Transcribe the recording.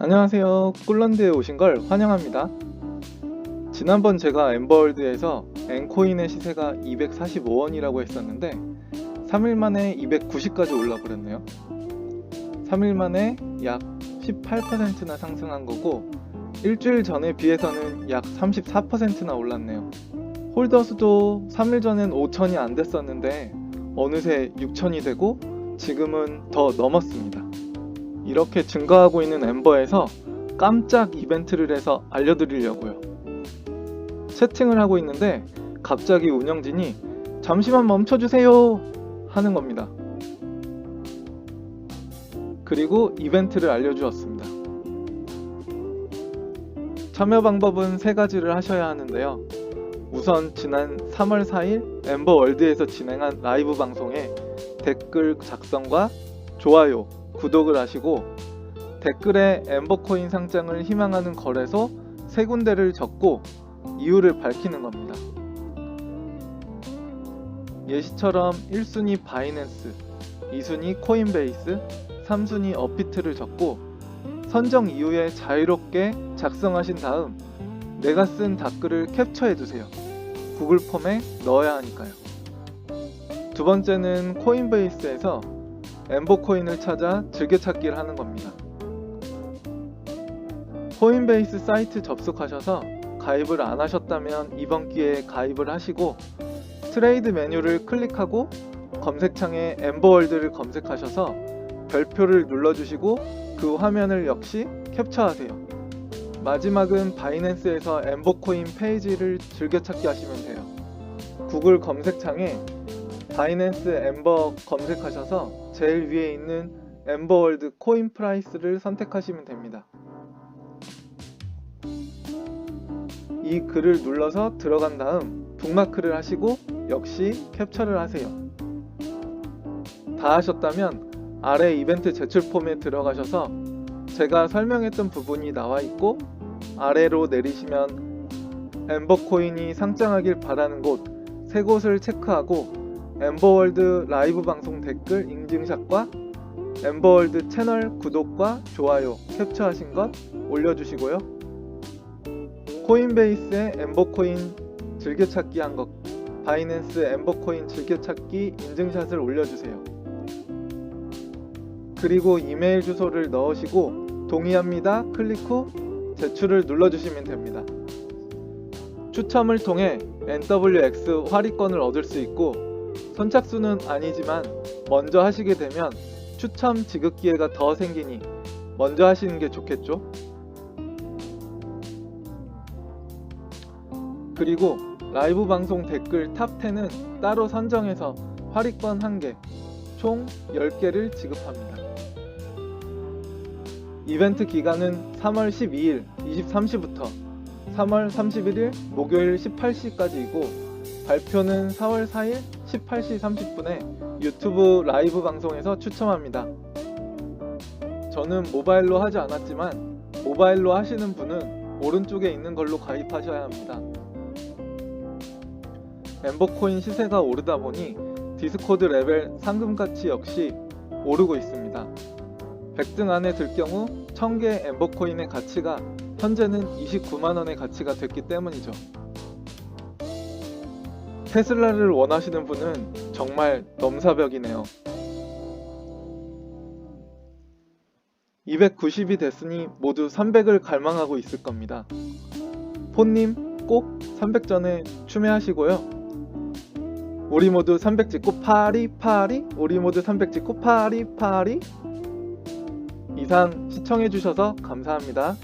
안녕하세요. 꿀런드에 오신 걸 환영합니다. 지난번 제가 엠버월드에서 엔코인의 시세가 245원이라고 했었는데 3일 만에 290까지 올라버렸네요. 3일 만에 약 18%나 상승한 거고 일주일 전에 비해서는 약 34%나 올랐네요. 홀더 수도 3일 전엔 5천이 안 됐었는데 어느새 6천이 되고 지금은 더 넘었습니다. 이렇게 증가하고 있는 엠버에서 깜짝 이벤트를 해서 알려드리려고요. 채팅을 하고 있는데 갑자기 운영진이 잠시만 멈춰주세요 하는 겁니다. 그리고 이벤트를 알려주었습니다. 참여 방법은 세 가지를 하셔야 하는데요. 우선 지난 3월 4일 엠버 월드에서 진행한 라이브 방송에 댓글 작성과 좋아요, 구독을 하시고 댓글에 엠버코인 상장을 희망하는 거래소 세 군데를 적고 이유를 밝히는 겁니다. 예시처럼 1순위 바이낸스, 2순위 코인베이스, 3순위 업비트를 적고 선정 이후에 자유롭게 작성하신 다음 내가 쓴 댓글을 캡처해 두세요. 구글 폼에 넣어야 하니까요. 두 번째는 코인베이스에서 엠버코인을 찾아 즐겨찾기를 하는 겁니다. 코인베이스 사이트 접속하셔서 가입을 안 하셨다면 이번 기회에 가입을 하시고 트레이드 메뉴를 클릭하고 검색창에 엠버월드를 검색하셔서 별표를 눌러주시고 그 화면을 역시 캡처하세요. 마지막은 바이낸스에서 엠버코인 페이지를 즐겨찾기 하시면 돼요. 구글 검색창에 바이낸스 엠버 검색하셔서 제일 위에 있는 엠버월드 코인 프라이스를 선택하시면 됩니다. 이 글을 눌러서 들어간 다음 북마크를 하시고 역시 캡처를 하세요. 다 하셨다면 아래 이벤트 제출 폼에 들어가셔서 제가 설명했던 부분이 나와 있고 아래로 내리시면 엠버코인이 상장하길 바라는 곳 세 곳을 체크하고 엠버월드 라이브 방송 댓글 인증샷과 엠버월드 채널 구독과 좋아요 캡처하신 것 올려주시고요. 코인베이스에 엠버코인 즐겨찾기 한 것, 바이낸스 엠버코인 즐겨찾기 인증샷을 올려주세요. 그리고 이메일 주소를 넣으시고 동의합니다 클릭 후 제출을 눌러주시면 됩니다. 추첨을 통해 NWX 활이권을 얻을 수 있고 선착순은 아니지만 먼저 하시게 되면 추첨 지급 기회가 더 생기니 먼저 하시는 게 좋겠죠? 그리고 라이브 방송 댓글 탑 10은 따로 선정해서 활이권 1개, 총 10개를 지급합니다. 이벤트 기간은 3월 12일 23시부터 3월 31일 목요일 18시까지이고 발표는 4월 4일 18시 30분에 유튜브 라이브 방송에서 추첨합니다. 저는 모바일로 하지 않았지만 모바일로 하시는 분은 오른쪽에 있는 걸로 가입하셔야 합니다. 엠버코인 시세가 오르다 보니 디스코드 레벨 상금 가치 역시 오르고 있습니다. 100등 안에 들 경우 1000개 엠버코인의 가치가 현재는 29만원의 가치가 됐기 때문이죠. 테슬라를 원하시는 분은 정말 넘사벽이네요. 290이 됐으니 모두 300을 갈망하고 있을 겁니다. 폰님 꼭 300 전에 추매하시고요. 우리 모두 300 찍고 파리 파리 우리 모두 300 찍고 파리 파리 이상 시청해주셔서 감사합니다.